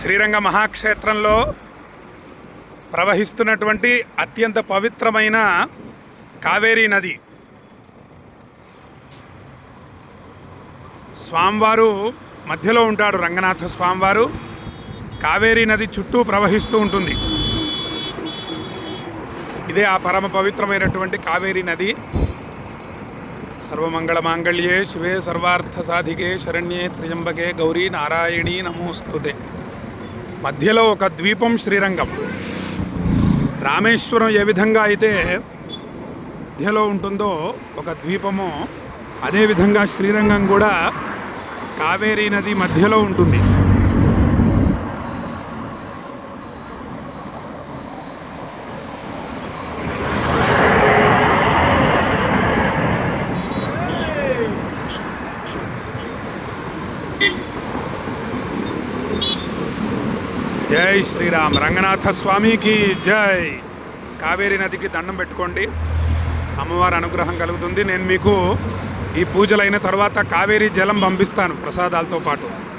శ్రీరంగ మహాక్షేత్రంలో ప్రవహిస్తున్నటువంటి అత్యంత పవిత్రమైన కావేరీ నది. స్వామివారు మధ్యలో ఉంటాడు రంగనాథ స్వామివారు. కావేరీ నది చుట్టూ ప్రవహిస్తూ ఉంటుంది. ఇదే ఆ పరమ పవిత్రమైనటువంటి కావేరీ నది. సర్వమంగళ మాంగళ్యే శివే సర్వార్థ సాధికే శరణ్యే త్రియంబకే గౌరీ నారాయణీ నమోస్తుతే. మధ్యలో ఒక ద్వీపం శ్రీరంగం. రామేశ్వరం ఏ విధంగా అయితే మధ్యలో ఉంటుందో ఒక ద్వీపము అదేవిధంగా శ్రీరంగం కూడా కావేరీ నది మధ్యలో ఉంటుంది. జై శ్రీరామ్. రంగనాథ స్వామికి జై. కావేరీ నదికి దండం పెట్టుకోండి. అమ్మవారి అనుగ్రహం కలుగుతుంది. నేను మీకు ఈ పూజలైన తర్వాత కావేరీ జలం పంపిస్తాను ప్రసాదాలతో పాటు.